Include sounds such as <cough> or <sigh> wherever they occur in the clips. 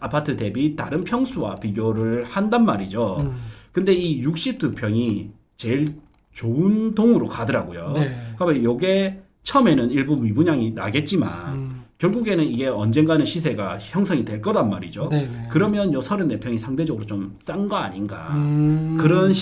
아파트 대비 다른 평수와 비교를 한단 말이죠. 음. 근데 이 62평이 제일 좋은 동으로 가더라고요. 네. 그러면 이게 처음에는 일부 미분양이 나겠지만 음. 결국에는 이게 언젠가는 시세가 형성이 될 거란 말이죠. 네. 네. 그러면 요 34평이 상대적으로 좀 싼 거 아닌가. 음. 그런 시...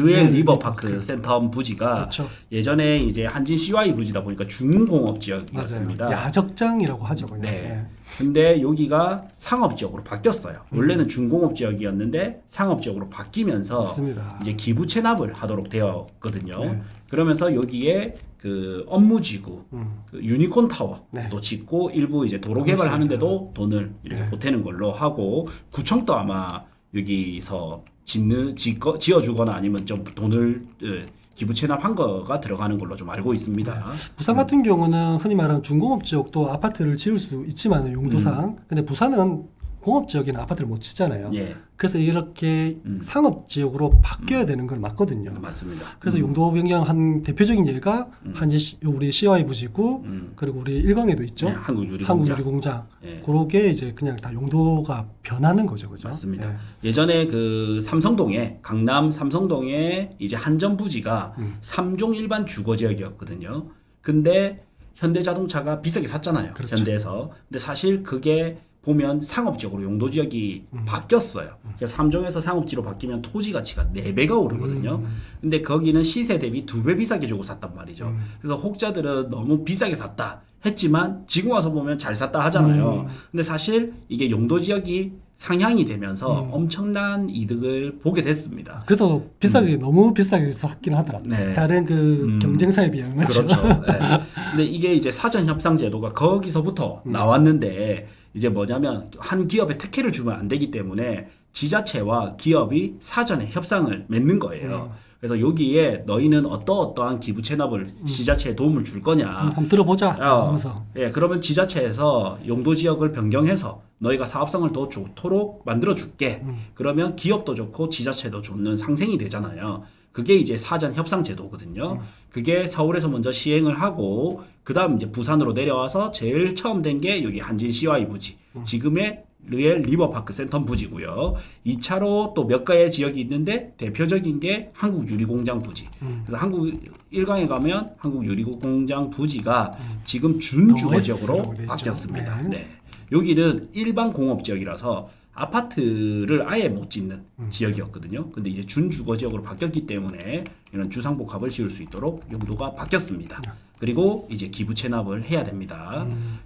음, 리버파크 그- 센텀 부지가 그렇죠. 예전에 이제 한진 CY 부지다 보니까 중공업 맞아요. 지역이었습니다. 야적장이라고 하죠. 그냥. 네. 근데 여기가 상업 지역으로 바뀌었어요. 음. 원래는 중공업 지역이었는데 상업 지역으로 바뀌면서 맞습니다. 이제 기부 체납을 하도록 되었거든요. 네. 그러면서 여기에 그 업무지구, 음. 그 유니콘 타워도 네. 짓고 일부 이제 도로. 개발하는데도 돈을 이렇게 네. 보태는 걸로 하고 구청도 아마 여기서 짓는 짓거, 지어주거나 아니면 좀 돈을 예, 기부 체납한 거가 들어가는 걸로 좀 알고 있습니다. 네. 부산 같은 경우는 흔히 말하는 중공업 지역도 아파트를 지을 수 있지만 용도상 근데 부산은 공업 지역에는 아파트를 못 짓잖아요. 음. 예, 그래서 이렇게 음. 상업 지역으로 바뀌어야 되는 건 맞거든요. 맞습니다. 그래서 음, 용도 변경 한 대표적인 예가 한지 시- 우리 CY 부지구 음. 그리고 우리 일광에도 있죠. 네, 한국 유리 한국 공장. 유리 공장. 예. 그러게 이제 그냥 다 용도가 변하는 거죠, 그죠? 맞습니다. 네. 예전에 그 삼성동에 강남 삼성동에 이제 한전 부지가 음. 삼종 일반 주거 지역이었거든요. 근데 현대자동차가 비싸게 샀잖아요. 그렇죠. 현대에서. 근데 사실 그게 보면 상업지역으로 용도 지역이 음. 바뀌었어요. 그래서 삼종에서 상업지로 바뀌면 토지 가치가 4배가 오르거든요. 음. 근데 거기는 시세 대비 2배 비싸게 주고 샀단 말이죠. 음. 그래서 혹자들은 너무 비싸게 샀다 했지만 지금 와서 보면 잘 샀다 하잖아요. 음. 근데 사실 이게 용도 지역이 상향이 되면서 음. 엄청난 이득을 보게 됐습니다. 그래도 비싸게 너무 비싸게 샀긴 하더라고요. 네. 다른 그 음. 경쟁사에 비하면? 그렇죠. 네. 근데 이게 이제 사전 협상 제도가 거기서부터 음. 나왔는데 이제 뭐냐면 한 기업에 특혜를 주면 안 되기 때문에 지자체와 기업이 사전에 협상을 맺는 거예요. 음. 그래서 여기에 너희는 어떠 어떠한 기부 체납을 지자체에 도움을 줄 거냐. 음, 한번 들어보자 어, 하면서 예, 그러면 지자체에서 용도 지역을 변경해서 너희가 사업성을 더 좋도록 만들어 줄게. 음. 그러면 기업도 좋고 지자체도 좋는 상생이 되잖아요. 그게 이제 사전 협상 제도거든요. 그게 서울에서 먼저 시행을 하고 그다음 이제 부산으로 내려와서 제일 처음 된 게 여기 한진 CY 부지. 지금의 르엘 리버파크 센텀 부지고요. 2차로 또 몇 가의 지역이 있는데 대표적인 게 한국 유리공장 부지. 음. 그래서 한국 일강에 가면 한국 유리공장 부지가 지금 준주거 지역으로. 바뀌었습니다. 네. 네. 여기는 일반 공업 지역이라서 아파트를 아예 못 짓는 음. 지역이었거든요. 근데 이제 준주거 지역으로 바뀌었기 때문에 이런 주상복합을 지을 수 있도록 용도가 바뀌었습니다. 그리고 이제 기부 체납을 해야 됩니다. 음.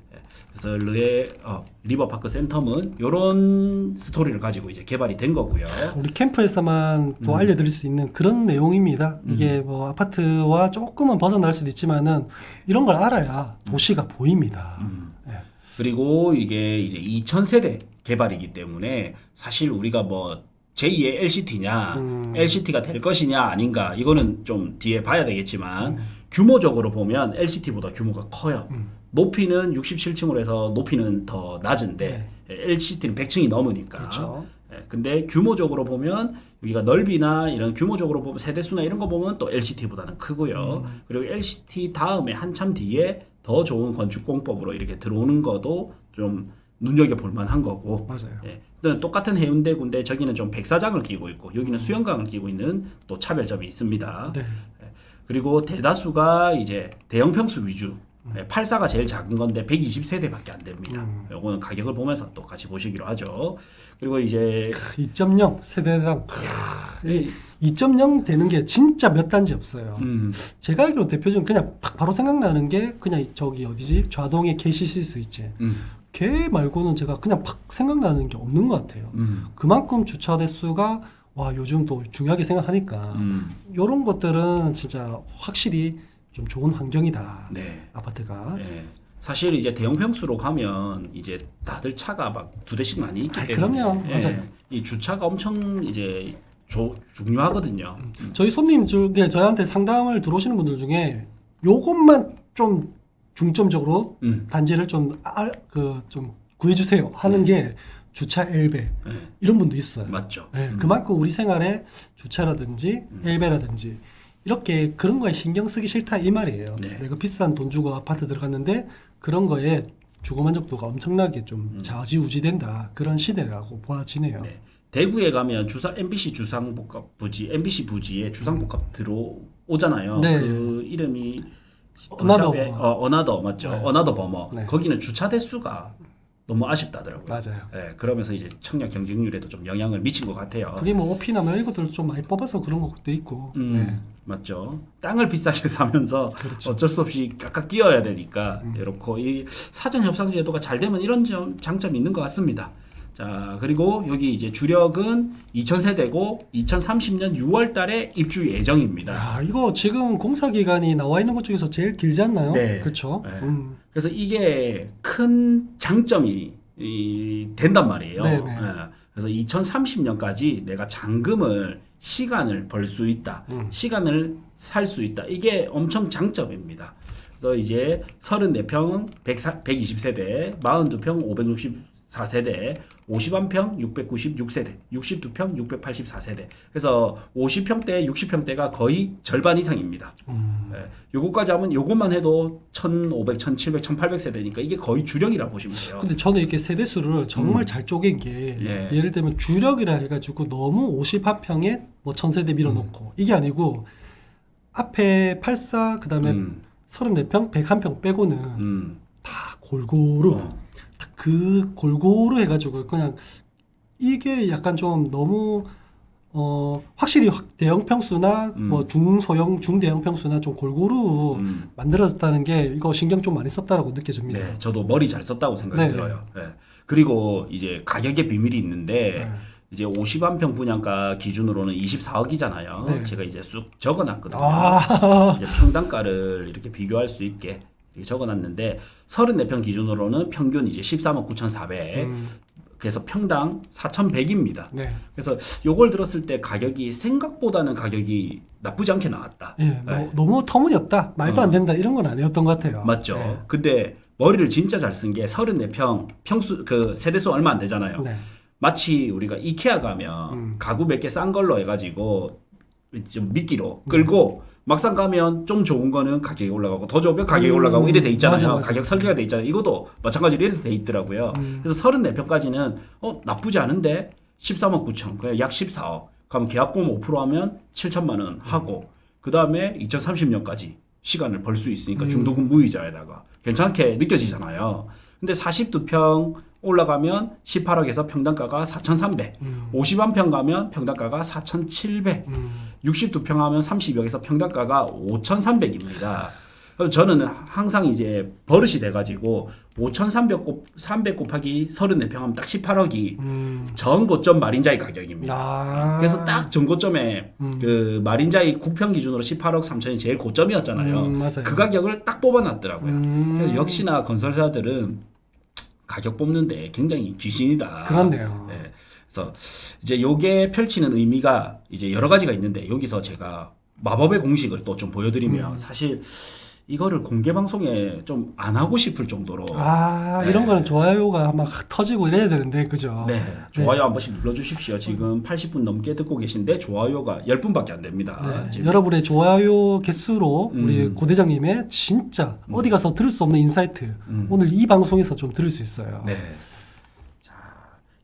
그래서 르의 어, 리버파크 센텀은 이런 스토리를 가지고 이제 개발이 된 거고요. 우리 캠프에서만 또 음. 알려드릴 수 있는 그런 내용입니다. 이게 뭐 아파트와 조금은 벗어날 수도 있지만은 이런 걸 알아야 도시가 보입니다. 음. 네. 그리고 이게 이제 2000세대 개발이기 때문에 사실 우리가 뭐 제2의 LCT냐, 음. LCT가 될 것이냐 아닌가 이거는 좀 뒤에 봐야 되겠지만 음. 규모적으로 보면 LCT보다 규모가 커요. 음. 높이는 67층으로 해서 높이는 더 낮은데 LCT는 100층이 넘으니까. 네. 그렇죠. 예, 근데 규모적으로 보면 여기가 넓이나 이런 규모적으로 보면 세대 수나 이런 거 보면 또 LCT보다는 크고요. 음. 그리고 LCT 다음에 한참 뒤에 더 좋은 건축 공법으로 이렇게 들어오는 것도 좀 눈여겨 볼 만한 거고. 맞아요. 예. 또 똑같은 해운대 군데 저기는 좀 백사장을 끼고 있고 여기는 수영강을 끼고 있는 또 차별점이 있습니다. 네. 그리고 대다수가 이제 대형 평수 위주. 음. 예, 84가 제일 작은 건데 120세대밖에 안 됩니다. 음. 요거는 가격을 보면서 또 같이 보시기로 하죠. 그리고 이제 2.0 세대당 이- 2.0 되는 게 진짜 몇 단지 없어요. 음, 제가 알기로 대표적으로 그냥 딱 바로 생각나는 게 그냥 저기 어디지 좌동의 KCC 스위치. 음, 걔 말고는 제가 그냥 팍 생각나는 게 없는 것 같아요. 음, 그만큼 주차 대수가 와 요즘 또 중요하게 생각하니까 음, 이런 것들은 진짜 확실히 좀 좋은 환경이다. 네. 아파트가. 예. 사실 이제 대형 평수로 가면 이제 다들 차가 막 두 대씩 많이 있기 아이, 때문에 그럼요. 예, 맞아요. 이 주차가 엄청 이제 조, 중요하거든요. 저희 손님 중에 저희한테 상담을 들어오시는 분들 중에 요것만 좀 중점적으로 음, 단지를 좀그좀 구해주세요 하는 게 주차 엘베 예, 이런 분도 있어요. 맞죠. 네, 음, 그만큼 우리 생활에 주차라든지 엘베라든지 이렇게 그런 거에 신경 쓰기 싫다 이 말이에요. 네. 내가 비싼 돈 주고 아파트 들어갔는데 그런 거에 주거 만족도가 엄청나게 좀 좌지우지된다 그런 시대라고 보아지네요. 네. 대구에 가면 주상 MBC 주상복합 부지, MBC 부지에 주상복합 들어오잖아요. 네. 그 이름이 어나더 더샵의- 버머. 어, 어나더 맞죠? 네. 어나더 버머. 네. 거기는 주차 대수가 너무 아쉽다더라고요. 맞아요. 네, 그러면서 이제 청약 경쟁률에도 좀 영향을 미친 것 같아요. 그게 뭐 오피나 뭐 이런 것들 좀 많이 뽑아서 그런 것도 있고. 음, 네. 맞죠. 땅을 비싸게 <laughs> 사면서 그렇죠. 어쩔 수 없이 깎아 끼워야 되니까 음. 이렇고 이 사전 협상 제도가 잘 되면 이런 점 장점이 있는 것 같습니다. 자 그리고 여기 이제 주력은 2000세대고 2030년 6월 달에 입주 예정입니다. 야, 이거 지금 공사 기간이 나와 있는 것 중에서 제일 길지 않나요? 네. 그렇죠. 네. 음. 그래서 이게 큰 장점이 이, 된단 말이에요. 네네. 예. 그래서 2030년까지 내가 잔금을 시간을 벌 수 있다. 음. 시간을 살 수 있다. 이게 엄청 장점입니다. 그래서 이제 34평은 120세대, 42평 564세대, 51평 696세대, 62평 684세대. 그래서 50평대, 60평대가 거의 절반 이상입니다. 음. 예, 요거까지 하면 요것만 해도 1,500, 1,700, 1,800세대니까 이게 거의 주력이라 보시면 돼요. 근데 저는 이렇게 세대수를 정말 잘 쪼갠 게 예. 예를 들면 주력이라 해가지고 너무 51평에 뭐 천세대 밀어놓고 이게 아니고 앞에 84 그 다음에 음, 34평 101평 빼고는 음. 다 골고루 어. 딱그 골고루 해가지고 그냥 이게 약간 좀 너무 어 확실히 확- 대형 평수나 음. 뭐 중소형 중대형 평수나 좀 골고루 음. 만들어졌다는 게 이거 신경 좀 많이 썼다라고 느껴집니다. 네, 저도 머리 잘 썼다고 생각이 네. 들어요. 예. 그리고 이제 가격의 비밀이 있는데 네. 이제 51평 분양가 기준으로는 24억이잖아요. 네. 제가 이제 쑥 적어놨거든요. 아, 이제 평당가를 이렇게 비교할 수 있게 적어놨는데 34평 기준으로는 평균 이제 13억 9,400. 음, 그래서 평당 4,100입니다. 네. 그래서 요걸 들었을 때 가격이 생각보다는 가격이 나쁘지 않게 나왔다. 예, 너, 네. 너무 터무니없다, 말도 어. 안 된다 이런 건 아니었던 것 같아요. 맞죠. 네. 근데 머리를 진짜 잘 쓴 게 34평 평수 그 세대수 얼마 안 되잖아요. 네. 마치 우리가 이케아 가면 음. 가구 몇 개 싼 걸로 해가지고 좀 미끼로 끌고 막상 가면 좀 좋은 거는 가격이 올라가고 더 좋으면 가격이 음, 올라가고 이래 돼 있잖아요. 맞아, 맞아. 가격 설계가 돼 있잖아요. 이것도 마찬가지로 이래 돼 있더라고요. 음. 그래서 34평까지는 어 나쁘지 않은데 13억 9천 그냥 약 14억. 그럼 계약금 5% 하면 7천만 원 하고 그 다음에 2030년까지 시간을 벌 수 있으니까 음. 중도금 무이자에다가 괜찮게 느껴지잖아요. 근데 42평 올라가면 18억에서 평당가가 4,300. 음, 51평 가면 평당가가 4,700. 음, 62평 하면 30억에서 평당가가 5,300입니다. 그래서 저는 항상 이제 버릇이 돼가지고 5,300 곱, 300 곱하기 34평 하면 딱 18억이 음. 전고점 마린자이 가격입니다. 아. 그래서 딱 전고점에 음. 그 마린자이 국평 기준으로 18억 3천이 제일 고점이었잖아요. 음, 맞아요. 그 가격을 딱 뽑아놨더라고요. 음. 역시나 건설사들은 가격 뽑는데 굉장히 귀신이다. 그렇네요. 네. 그래서 이제 요게 펼치는 의미가 이제 여러 가지가 있는데 여기서 제가 마법의 공식을 또 좀 보여드리면 음. 사실 이거를 공개 방송에 좀 안 하고 싶을 정도로 아 네. 이런 거는 좋아요가 막 터지고 이래야 되는데 그죠? 네, 좋아요 한 번씩 눌러주십시오. 지금 80분 넘게 듣고 계신데 좋아요가 10분밖에 안 됩니다. 네, 지금. 여러분의 좋아요 개수로 우리 음. 고대장님의 진짜 어디 가서 들을 수 없는 인사이트 음. 오늘 이 방송에서 좀 들을 수 있어요. 네.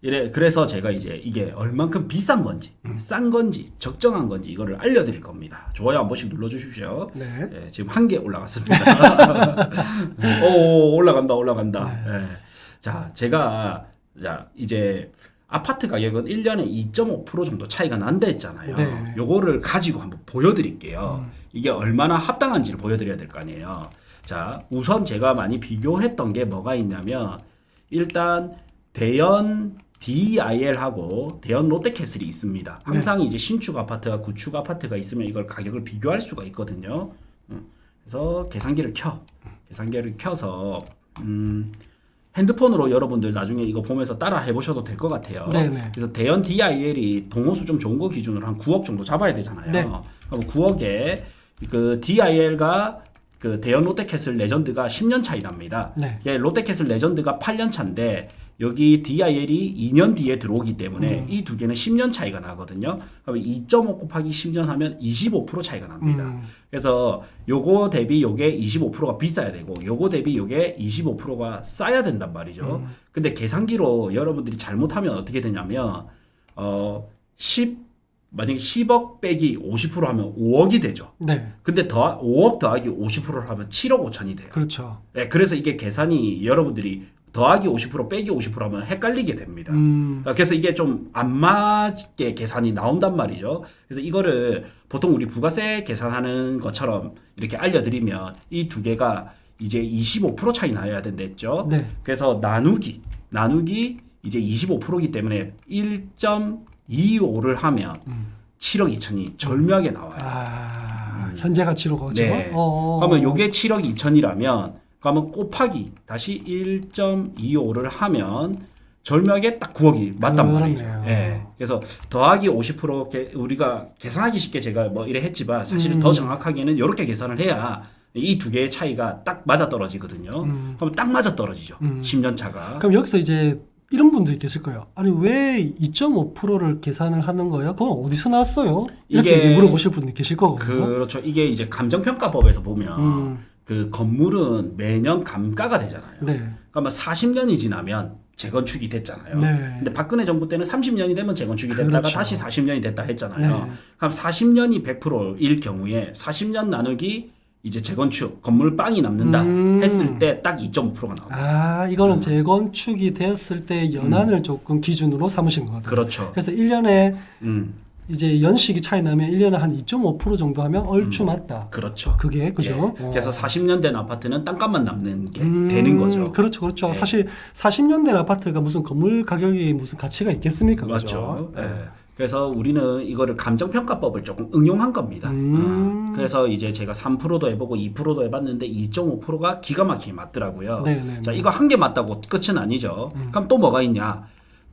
자, 이래 그래서 제가 이제 이게 얼만큼 비싼 건지, 음. 싼 건지, 적정한 건지 이거를 알려드릴 겁니다. 좋아요 한 번씩 눌러주십시오. 네. 네, 지금 한 개 올라갔습니다. <laughs> 오, 올라간다, 올라간다. 네. 자, 제가 자 이제 아파트 가격은 1년에 2.5% 정도 차이가 난다 했잖아요. 네. 요거를 가지고 한번 보여드릴게요. 음. 이게 얼마나 합당한지를 보여드려야 될 거 아니에요. 자, 우선 제가 많이 비교했던 게 뭐가 있냐면 일단 대연 DIL하고 대연 롯데캐슬이 있습니다. 항상 이제 신축 아파트와 구축 아파트가 있으면 이걸 가격을 비교할 수가 있거든요. 음, 그래서 계산기를 켜. 계산기를 켜서 음, 핸드폰으로 여러분들 나중에 이거 보면서 따라 해보셔도 될 것 같아요. 네네. 그래서 대연 DIL이 동호수 좀 좋은 거 기준으로 한 9억 정도 잡아야 되잖아요. 네. 그럼 9억에 그 DIL과 그 대연 롯데캐슬 레전드가 10년 차이 납니다. 네. 롯데캐슬 레전드가 8년 차인데 여기 DIL이 2년 뒤에 들어오기 때문에 이두 개는 10년 차이가 나거든요. 그러면 2.5 곱하기 10년 하면 25% 차이가 납니다. 음. 그래서 요거 대비 요게 25%가 비싸야 되고 요거 대비 요게 25%가 싸야 된단 말이죠. 근데 계산기로 여러분들이 잘못하면 어떻게 되냐면 어 10 만약에 10억 빼기 50% 하면 5억이 되죠. 네. 근데 더 5억 더하기 50%를 하면 7억 5천이 돼요. 그렇죠. 네, 그래서 이게 계산이 여러분들이 더하기 50% 빼기 50% 하면 헷갈리게 됩니다. 음. 그래서 이게 좀 안 맞게 계산이 나온단 말이죠. 그래서 이거를 보통 우리 부가세 계산하는 것처럼 이렇게 알려드리면 이 두 개가 이제 25% 차이 나야 된댔죠. 네. 그래서 나누기 나누기 이제 25%이기 때문에 1.25를 하면 7억 2천이 절묘하게 나와요. 아, 현재 가치로 거죠. 음. 네. 어. 그러면 요게 7억 2천이라면 그러면 곱하기 다시 1.25를 하면 절묘하게 딱 9억이 맞단. 그렇네요. 예. 그래서 더하기 50% 게- 우리가 계산하기 쉽게 제가 뭐 이래 했지만 사실 음. 더 정확하게는 이렇게 계산을 해야 이 두 개의 차이가 딱 맞아 떨어지거든요. 음. 그러면 딱 맞아 떨어지죠. 음. 10년 차가. 그럼 여기서 이제 이런 분들이 계실 거예요. 아니 왜 2.5%를 계산을 하는 거예요? 그건 어디서 나왔어요? 이렇게 물어보실 분이 계실 거거든요. 그렇죠. 이게 이제 감정평가법에서 보면 음. 그 건물은 매년 감가가 되잖아요. 네. 그러면 40년이 지나면 재건축이 됐잖아요. 네. 근데 박근혜 정부 때는 30년이 되면 재건축이 됐다가 그렇죠. 다시 40년이 됐다 했잖아요. 네. 그럼 40년이 100%일 경우에 40년 나누기 이제 재건축 건물 빵이 남는다 음. 했을 때 딱 2.5%가 나옵니다. 아, 이거는 재건축이 되었을 때 연한을 조금 기준으로 삼으신. 음. 그렇죠. 그래서 1년에 음, 이제 연식이 차이 나면 1년에 한 2.5% 정도 하면 얼추 맞다. 그렇죠. 그게 그죠? 예. 어. 그래서 40년 된 아파트는 땅값만 남는 게 음, 되는 거죠. 그렇죠, 그렇죠. 예. 사실 40년 된 아파트가 무슨 건물 가격이 무슨 가치가 있겠습니까? 그죠? 맞죠. 예. 그래서 우리는 이거를 감정평가법을 조금 응용한 겁니다. 음. 어, 그래서 이제 제가 3%도 해보고 2%도 해봤는데 2.5%가 기가 막히게 맞더라고요. 네, 네, 자, 네. 이거 한 개 맞다고 끝은 아니죠. 그럼 또 뭐가 있냐?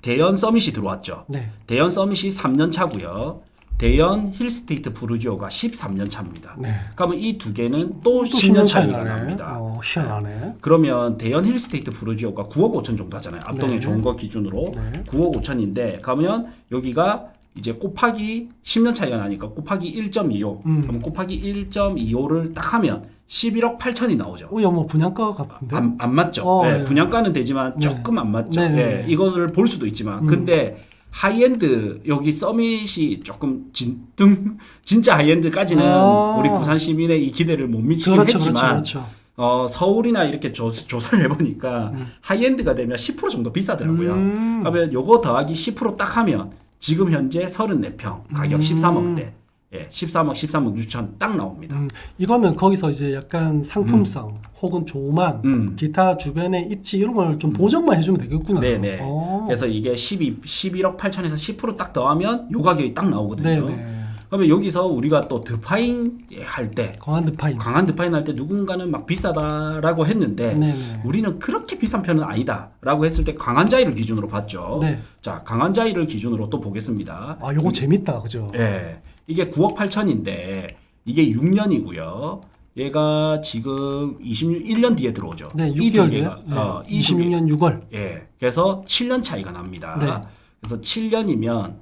대연 서밋이 들어왔죠. 네. 대연 서밋이 3년 차고요. 대연 힐스테이트 부르지오가 13년 차입니다. 네. 그러면 이 두 개는 또, 또 10년 10년 차이가 차이가 납니다. 어, 희한하네. 그러면 대연 힐스테이트 부르지오가 9억 5천 정도 하잖아요. 압동에 네. 좋은 거 기준으로 네. 9억 5천인데 그러면 여기가 이제 곱하기 10년 차이가 나니까 곱하기 1.25 음. 그럼 곱하기 1.25를 딱 하면 11억 8천이 나오죠. 어, 야뭐 분양가 같은데? 안, 안 맞죠. 어, 예, 네. 분양가는 되지만 네. 조금 안 맞죠. 네, 네, 예, 네. 이거를 볼 수도 있지만 음. 근데 하이엔드 여기 서밋이 조금 진등 <laughs> 진짜 하이엔드까지는 아. 우리 부산 시민의 이 기대를 못 미치긴 그렇죠, 했지만 그렇죠, 그렇죠. 어, 서울이나 이렇게 조, 조사를 해보니까 하이엔드가 되면 10% 정도 비싸더라고요. 음. 그러면 요거 더하기 10%딱 하면 지금 현재 34평 가격 음. 13억대 예, 13억 13억 6천 딱 나옵니다. 음, 이거는 거기서 이제 약간 상품성 혹은 조만, 음. 기타 주변의 입지 이런 걸 좀 보정만 해주면 되겠구나. 네네. 어. 그래서 이게 12, 11억 8천에서 10%딱 더하면 요 가격이 딱 나오거든요. 네네. 그러면 여기서 우리가 또 드파인 할 때, 광안 드파인. 강한 드파인 할 때 누군가는 막 비싸다라고 했는데 네네. 우리는 그렇게 비싼 편은 아니다라고 했을 때 강한 자이를 기준으로 봤죠. 네. 자, 강한 자이를 기준으로 또 보겠습니다. 아, 요거 재밌다, 그죠? 예. 이게 9억 8천인데 이게 6년이고요. 얘가 지금 26년 뒤에 들어오죠. 네, 이두 6개월 뒤에. 네, 어, 이두 개. 26년 6월. 예. 그래서 7년 차이가 납니다. 네. 그래서 7년이면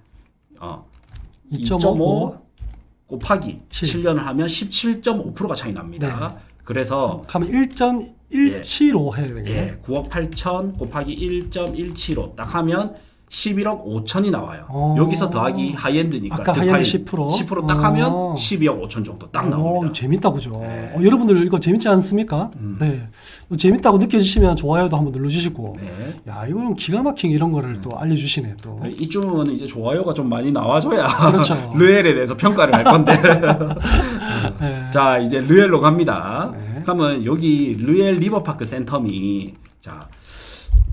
어 2.5. 2.5 곱하기 칠. 7년을 하면 17.5%가 차이 납니다. 네. 그래서 가면 1.175 해야 되겠네. 예, 9억 8천 곱하기 1.175 딱 하면 11억 5천이 나와요. 어. 여기서 더하기 하이엔드니까 아까 하이엔드 10%? 10%딱 하면 어. 12억 5천 정도 딱 어, 나옵니다. 재밌다, 그죠? 네. 어, 여러분들 이거 재밌지 않습니까? 음. 네. 재밌다고 느껴지시면 좋아요도 한번 눌러주시고. 네. 야, 이거는 기가 막힌 이런 거를 또 알려주시네, 또. 이쯤은 이제 좋아요가 좀 많이 나와줘야 그렇죠. <laughs> 르엘에 대해서 평가를 할 건데 <laughs> <laughs> 네. 자 이제 르엘로 갑니다. 네. 그러면 여기 르엘 리버파크 센텀이 자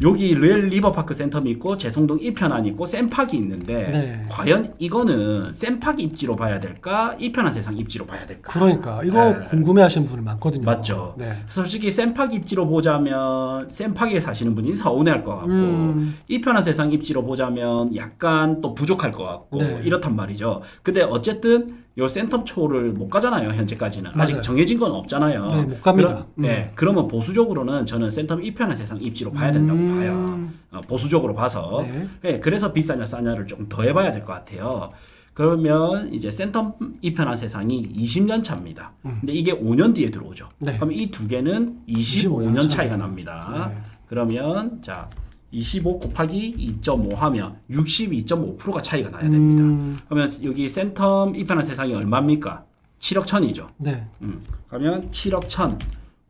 여기 르엘 리버파크 센텀이 있고 제송동 이편안 있고 센팍이 있는데 네. 과연 이거는 센팍 입지로 봐야 될까 이편안 세상 입지로 봐야 될까? 그러니까 이거 네. 궁금해하시는 분들 많거든요. 맞죠. 네. 솔직히 센팍 입지로 보자면 센팍에 사시는 분이 서운해할 것 같고 음. 이편한 세상 입지로 보자면 약간 또 부족할 것 같고 네. 이렇단 말이죠. 근데 어쨌든 요 센텀 초를 못 가잖아요 현재까지는 맞아요. 아직 정해진 건 없잖아요. 네, 못 갑니다. 그러, 음. 네, 그러면 보수적으로는 저는 센텀 이편한 세상 입지로 봐야 된다고 음. 봐요. 어, 보수적으로 봐서 네. 네, 그래서 비싸냐 싸냐를 조금 더 해봐야 될 것 같아요. 그러면 이제 센텀 이편한 세상이 20년 차입니다. 근데 이게 5년 뒤에 들어오죠. 음. 네. 그럼 이 두 개는 25 25년 년 차이가 차이네요. 납니다. 네. 그러면 자 25 곱하기 2.5 하면 62.5%가 차이가 나야 됩니다. 음, 그러면 여기 센텀 이편한 세상이 얼마입니까? 7억 천이죠. 네. 음. 그러면 7억 천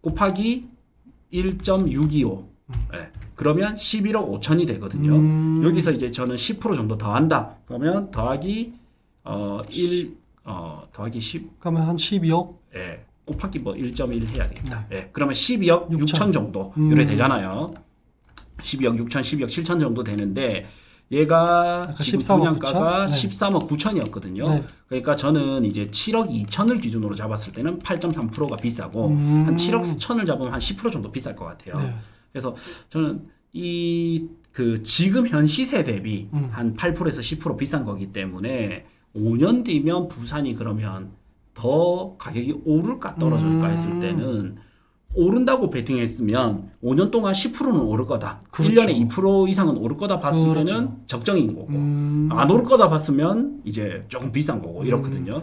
곱하기 1.625. 예. 그러면 11억 5천이 되거든요. 음. 여기서 이제 저는 10% 정도 더한다. 그러면 더하기 어 1, 어 더하기 10, 그러면 한 12억. 예. 곱하기 뭐 1.1 해야 되겠다. 네. 예. 그러면 12억 6천, 6천. 정도 음. 이래 되잖아요. 12억 6천, 12억 7천 정도 되는데 얘가 지금 13억 분양가가 9천? 네. 13억 9천이었거든요. 네. 그러니까 저는 이제 7억 2천을 기준으로 잡았을 때는 8.3%가 비싸고 음. 한 7억 수천을 잡으면 한 10% 정도 비쌀 것 같아요. 네. 그래서 저는 이 그 지금 현 시세 대비 음. 한 8%에서 10% 비싼 거기 때문에 5년 뒤면 부산이 그러면 더 가격이 오를까 떨어질까 했을 음. 때는 오른다고 베팅했으면 5년 동안 10%는 오를 거다. 그렇죠. 1년에 2% 이상은 오를 거다 봤을 그렇죠. 때는 적정인 거고 음. 안 오를 거다 봤으면 이제 조금 비싼 거고 이렇거든요.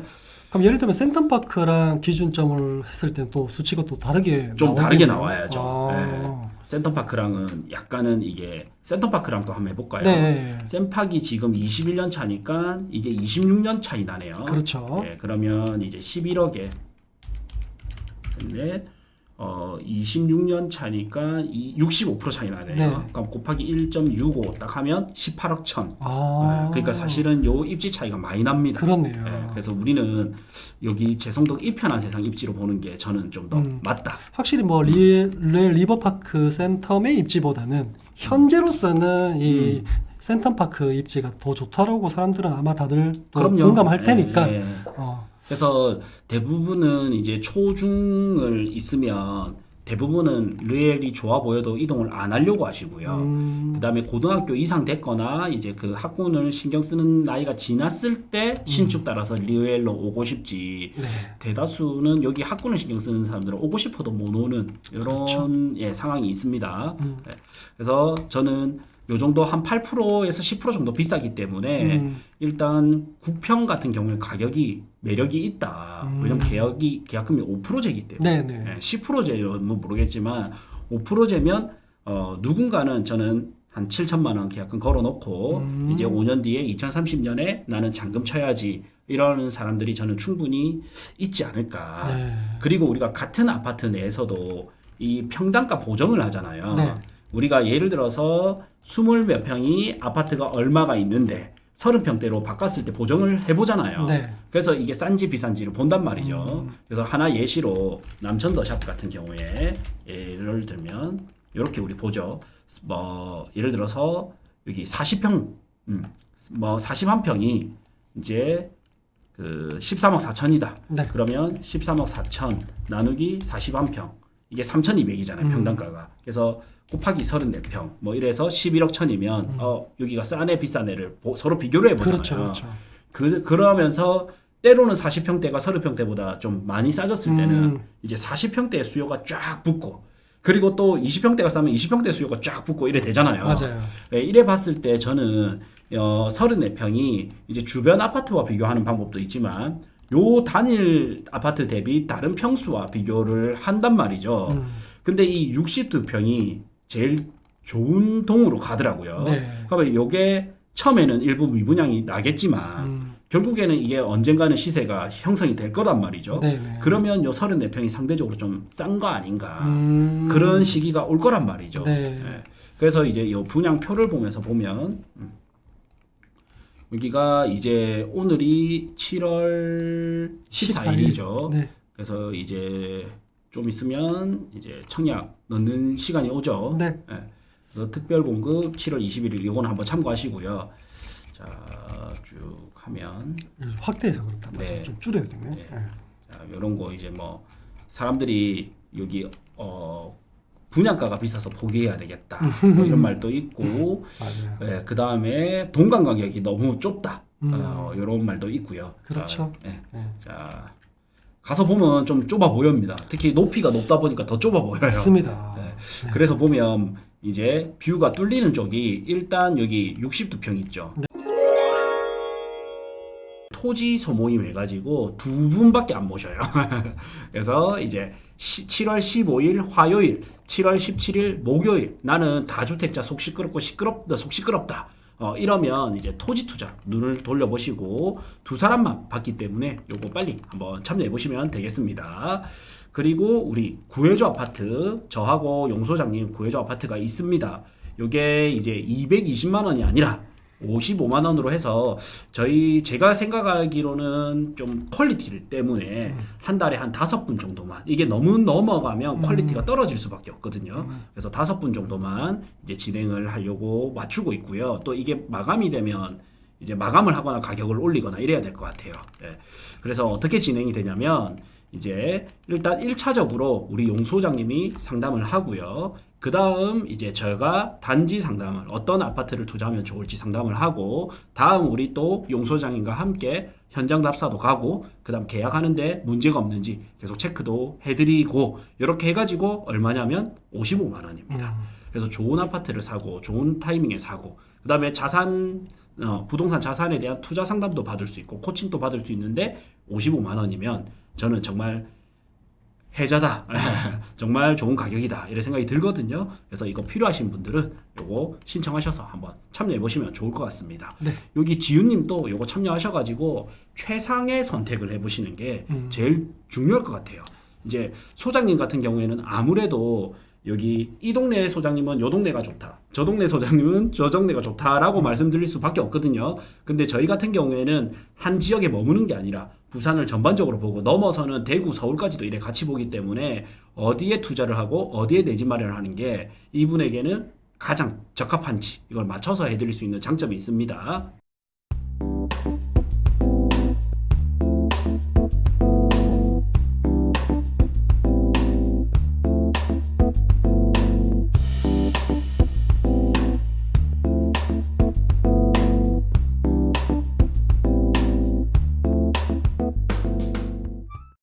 그럼 예를 들면 센텀파크랑 기준점을 했을 때는 또 수치가 또 다르게 좀 나오겠네요. 다르게 나와야죠. 아. 센텀파크랑은 약간은 이게 센텀파크랑 또 한번 해볼까요? 네. 센팍이 지금 21년 차니까 이게 26년 차이 나네요. 그렇죠. 예, 그러면 이제 11억에 근데 어 26년 차니까 이65% 차이 나네요. 네. 그럼 곱하기 1.65 딱 하면 18억 천. 아. 예, 그러니까 사실은 요 입지 차이가 많이 납니다. 그렇네요. 예, 그래서 우리는 여기 제성동 이편한 세상 입지로 보는 게 저는 좀 더 음. 맞다. 확실히 뭐 리, 레 리버파크 센텀의 입지보다는 현재로서는 이 센텀파크 입지가 더 좋다라고 사람들은 아마 다들 또. 공감할 테니까 예, 예. 어, 그래서 대부분은 이제 초중을 있으면 대부분은 르엘이 좋아 보여도 이동을 안 하려고 하시고요. 음, 그다음에 고등학교 이상 됐거나 이제 그 학군을 신경 쓰는 나이가 지났을 때 신축 따라서 리웰로 오고 싶지. 네. 대다수는 여기 학군을 신경 쓰는 사람들은 오고 싶어도 못 오는 이런 그렇죠. 예, 상황이 있습니다. 음. 예. 그래서 저는 요 정도 한 8%에서 10% 정도 비싸기 때문에 음, 일단 국평 같은 경우에 가격이 매력이 있다. 음. 왜냐면 계약이 계약금이 5%제이기 때문에 네, 네. 예, 10%제면 모르겠지만 5%제면 어, 누군가는 저는 한 7천만 원 계약금 걸어놓고 음. 이제 5년 뒤에 2030년에 나는 잔금 쳐야지 이러는 사람들이 저는 충분히 있지 않을까. 네. 그리고 우리가 같은 아파트 내에서도 이 평당가 보정을 하잖아요. 네. 우리가 예를 들어서 스물 몇 평이 아파트가 얼마가 있는데 서른 평대로 바꿨을 때 보정을 해보잖아요. 네. 그래서 이게 싼지 비싼지를 본단 말이죠. 음. 그래서 하나 예시로 남천 더샵 같은 경우에 예를 들면 이렇게 우리 보죠. 뭐 예를 들어서 여기 40평, 음, 뭐 41평이 이제 그 13억 4천이다. 네. 그러면 13억 4천 나누기 41평 이게 3,200이잖아요 음. 평당가가. 그래서 곱하기 34평 뭐 이래서 11억 천이면 어 여기가 싸네 비싸네를 보- 서로 비교를 해보잖아요. 그렇죠, 그렇죠. 그 그러면서 때로는 40평대가 30평대보다 좀 많이 싸졌을 때는 음. 이제 40평대의 수요가 쫙 붙고 그리고 또 20평대가 싸면 20평대 수요가 쫙 붙고 이래 되잖아요. 맞아요. 예, 이래 봤을 때 저는 어, 34평이 이제 주변 아파트와 비교하는 방법도 있지만 요 단일 아파트 대비 다른 평수와 비교를 한단 말이죠. 음. 근데 이 62평이 제일 좋은 동으로 가더라고요. 네. 그러면 요게 처음에는 일부 미분양이 나겠지만 음. 결국에는 이게 언젠가는 시세가 형성이 될 거란 말이죠. 네, 네. 그러면 요 34평이 상대적으로 좀 싼 거 아닌가. 음. 그런 시기가 올 거란 말이죠. 네. 예. 그래서 이제 이 분양표를 보면서 보면 음, 여기가 이제 오늘이 7월 14일이죠. 네. 그래서 이제 좀 있으면 이제 청약 넣는 시간이 오죠. 네. 예. 그래서 특별 공급 7월 21일 이거는 한번 참고하시고요. 자, 쭉 하면 확대해서 그렇다. 맞죠? 네. 좀 줄여야겠네. 네. 네. 자, 이런 거 이제 뭐 사람들이 여기 어 분양가가 비싸서 포기해야 되겠다 뭐 이런 말도 있고 맞아요. 예, 그 다음에 동간 가격이 너무 좁다 음. 어, 이런 말도 있고요. 그렇죠. 자, 예. 네. 자 가서 보면 좀 좁아 보입니다. 특히 높이가 높다 보니까 더 좁아 보여요. 맞습니다. 네. 그래서 보면 이제 뷰가 뚫리는 쪽이 일단 여기 62평 있죠. 네. 토지 소모임 해가지고 두 분밖에 안 모셔요. <laughs> 그래서 이제 시- 7월 15일 화요일, 7월 17일 목요일 나는 다주택자 속 시끄럽고 시끄럽다 속 시끄럽다. 어, 이러면 이제 토지 투자 눈을 돌려보시고 두 사람만 받기 때문에 요거 빨리 한번 참여해 보시면 되겠습니다. 그리고 우리 구해조 아파트 저하고 용 소장님 구해조 아파트가 있습니다. 요게 이제 220만 원이 아니라 55만 원으로 해서 저희 제가 생각하기로는 좀 퀄리티 때문에 한 달에 한 다섯 분 정도만 이게 너무 넘어가면 퀄리티가 떨어질 수밖에 없거든요. 그래서 다섯 분 정도만 이제 진행을 하려고 맞추고 있고요. 또 이게 마감이 되면 이제 마감을 하거나 가격을 올리거나 이래야 될 것 같아요. 예. 그래서 어떻게 진행이 되냐면 이제 일단 1차적으로 우리 용 소장님이 상담을 하고요. 그 다음 이제 저가 단지 상담을 어떤 아파트를 투자하면 좋을지 상담을 하고 다음 우리 또 용 소장님과 함께 현장 답사도 가고 그 다음 계약하는데 문제가 없는지 계속 체크도 해드리고 이렇게 해가지고 얼마냐면 55만 원입니다. 그래서 좋은 아파트를 사고 좋은 타이밍에 사고 그 다음에 자산 어, 부동산 자산에 대한 투자 상담도 받을 수 있고 코칭도 받을 수 있는데 55만 원이면 저는 정말 해자다. <laughs> 정말 좋은 가격이다. 이런 생각이 들거든요. 그래서 이거 필요하신 분들은 요거 신청하셔서 한번 참여해 보시면 좋을 것 같습니다. 네. 여기 지윤님도 요거 참여하셔가지고 최상의 선택을 해보시는 게 음. 제일 중요할 것 같아요. 이제 소장님 같은 경우에는 아무래도 여기 이 동네 소장님은 요 동네가 좋다. 저 동네 소장님은 저 동네가 좋다라고 말씀드릴 수밖에 없거든요. 근데 저희 같은 경우에는 한 지역에 머무는 게 아니라 부산을 전반적으로 보고 넘어서는 대구, 서울까지도 이래 같이 보기 때문에 어디에 투자를 하고 어디에 내 집 마련을 하는 게 이분에게는 가장 적합한지 이걸 맞춰서 해드릴 수 있는 장점이 있습니다.